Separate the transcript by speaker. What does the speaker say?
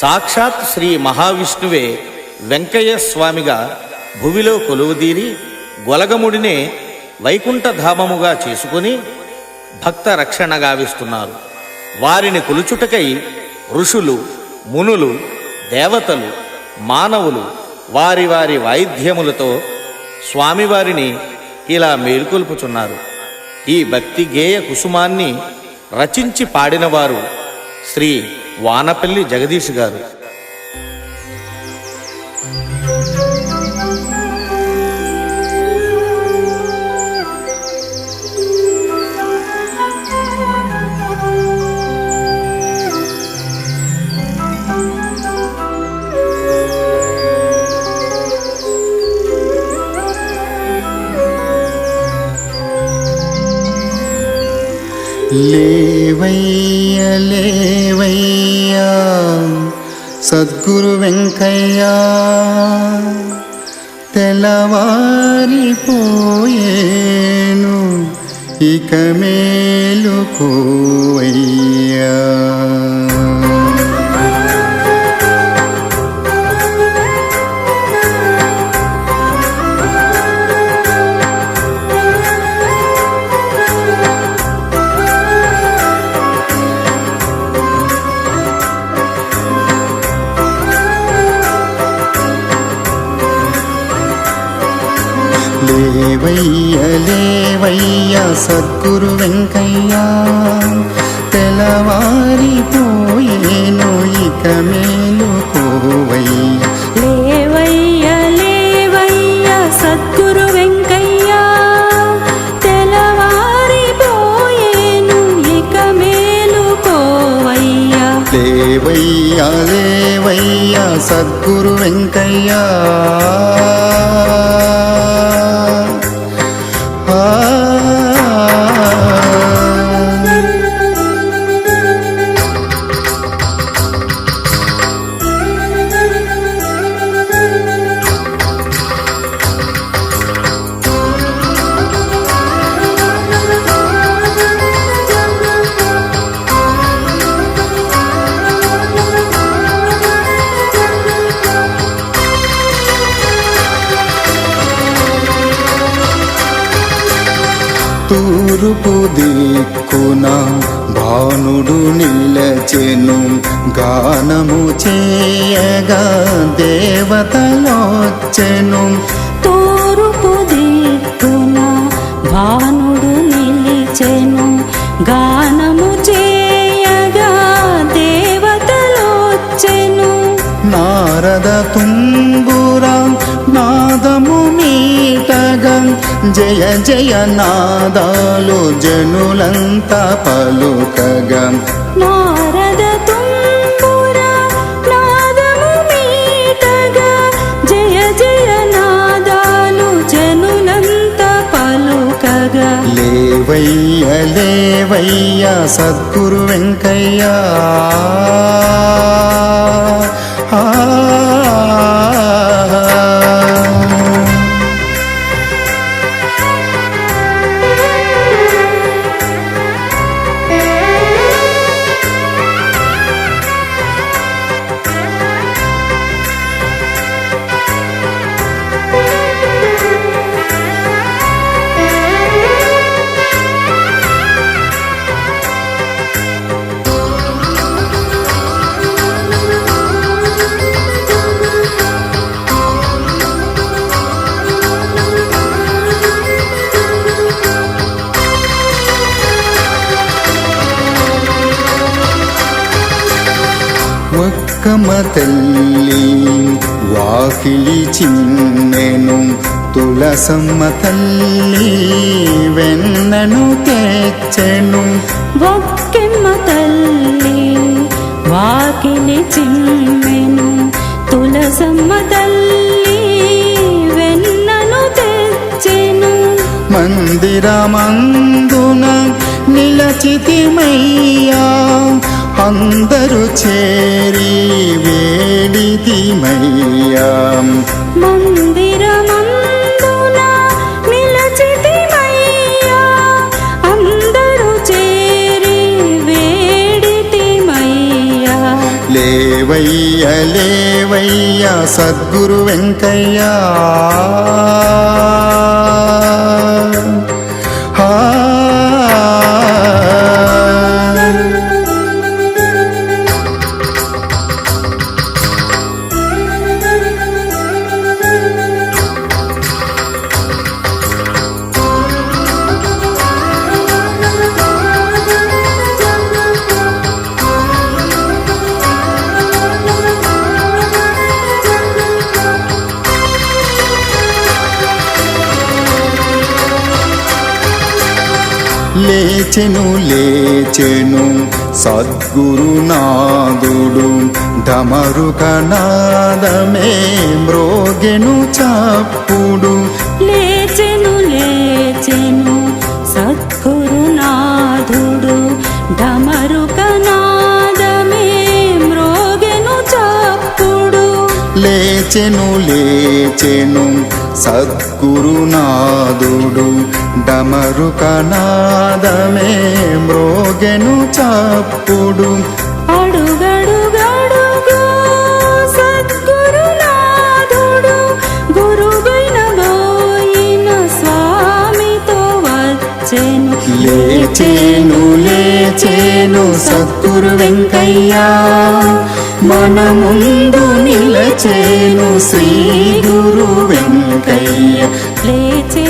Speaker 1: సాక్షాత్ శ్రీ మహావిష్ణువే వెంకయ్య స్వామిగా భువిలో కొలువుదీరి గొలగముడినే వైకుంఠధామముగా చేసుకుని భక్త రక్షణ గావిస్తున్నారు. వారిని కొలుచుటకై ఋషులు మునులు దేవతలు మానవులు వారి వారి వాయిద్యములతో స్వామివారిని ఇలా మేల్కొల్పుచున్నారు. ఈ భక్తి గేయ కుసుమాన్ని రచించి పాడినవారు శ్రీ వానపల్లి జగదీష్ గారు.
Speaker 2: లేవయ్య లేవయ్యా సద్గురు వెంకయ్యా తెల్లవారిపోయేను ఇక మేలుకో లేవయ్య లేవయ్య సద్గురు వెంకయ్య. తెల్లవారిపోయేను ఇక మేలుకోవయ్య.
Speaker 3: లేవయ్య లేవయ్య సద్గురు వెంకయ్య. తెలవారిపోయేను ఇక మేలుకోవయ్య.
Speaker 2: లేవయ్య లేవయ్య సద్గురు వెంకయ్య. తూర్పు దిక్కున భానుడు నిలచెను. గానము చేయగా దేవతలొచ్చెను.
Speaker 3: తూర్పు దిక్కున భానుడు నిలిచెను. గానము చేయగా దేవతలొచ్చెను.
Speaker 2: నారద తుంబురా నాదము మీటగా జయ జయ నాదాలు జనులంతా పలుకగా
Speaker 3: నారద
Speaker 2: లేవయ్య లేవయ్య సద్గురు వెంకయ్య ఆ. ఒక్కమ తల్లి వాకిలి చిన్నెను తులసమ్మ తల్లి వెన్నను తెచ్చెను
Speaker 3: బొక్కెమ్మ తల్లి వాకిలి చిమ్మెను తులసమ్మ తల్లి వెన్నను తెచ్చెను.
Speaker 2: మందిరమందున నిలచితిమయ్యా అందరూ చేరి వేడితిమయ్యా
Speaker 3: మందిరమందున నిలచితిమయ్యా అందరూ చేరి వేడితిమయ్యా
Speaker 2: లేవై దయలేవయ్యా సద్గురు వెంకయ్య. లేచెను లేచెను సద్గురునాథుడు ఢమరుకనాదమే మ్రోగెను చప్పుడు.
Speaker 3: లేచెను లేచెను సద్గురునాథుడు డమరుకనాదమే మ్రోగెను చప్పుడు.
Speaker 2: లేచెను లేచెను సద్గురునాథుడు డమరుకనాదమే మ్రోగెను చప్పుడు. లేచేను లేచేను సద్గురు వెంకయ్య. మన ముందు నిలచేను శ్రీ గురు వెంకయ్య.
Speaker 3: లేచే